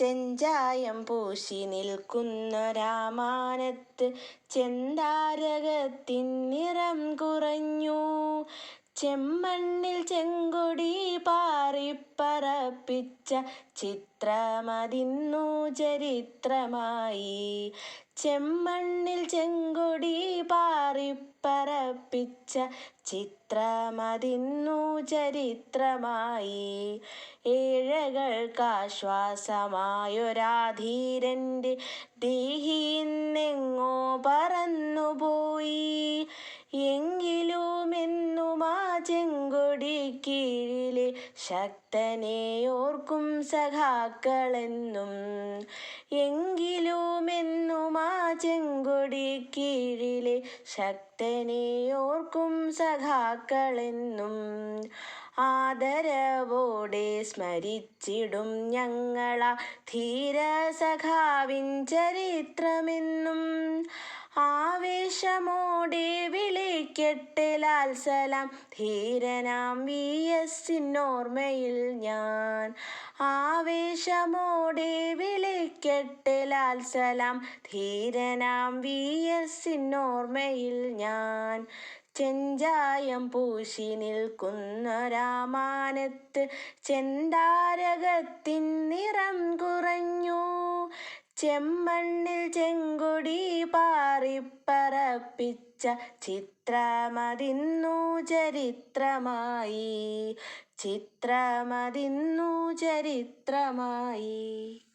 ചെഞ്ചായം പൂശി നിൽക്കുന്ന രാമാനത്ത് ചെന്താരകത്തിൻ നിറം കുറഞ്ഞു. ചെമ്മണ്ണിൽ ചെങ്കൊടി പാറിപ്പറപ്പിച്ച ചിത്രമതിന്നു ചരിത്രമായി. ചെമ്മണ്ണിൽ ചെങ്കൊടി പാറിപ്പറപ്പിച്ച ചിത്രമതിന്നു ചരിത്രമായി. ഏഴകൾക്കാശ്വാസമായൊരാധീരന്റെ ദേഹിന്നെങ്ങോ പറന്നുപോയി. എങ്കിലുമെന്നും ആ ചെങ്കൊടിക്കീഴിലെ ശക്തനെ ഓർക്കും സഖാക്കളെന്നും. ചെങ്കൊടിക്കീഴിലെ ശക്തനെ ഓർക്കും സഖാക്കളെന്നും ആദരവോടെ സ്മരിച്ചിടും ഞങ്ങളാ ധീരസഖാവിൻ ചരിത്രമെന്നും ആവേശമോടെ വിളിക്കട്ടെ ലാൽ സലാം ധീരനാം വി എസിനോർമ്മയിൽ ഞാൻ. ആവേശമോടെ വിളിക്കട്ടെ ലാൽ സലാം ധീരനാം വി എസിനോർമ്മയിൽ ഞാൻ. ചെഞ്ചായം പൂശി നിൽക്കുന്ന രാമാനത്ത് ചെന്താരകത്തിൻ നിറം കുറഞ്ഞു. ചെമ്മണ്ണിൽ ചെങ്കൊടി പാറിപ്പറപ്പിച്ച ചിത്രമതിന്നു ചരിത്രമായി. ചിത്രമതിന്നു ചരിത്രമായി.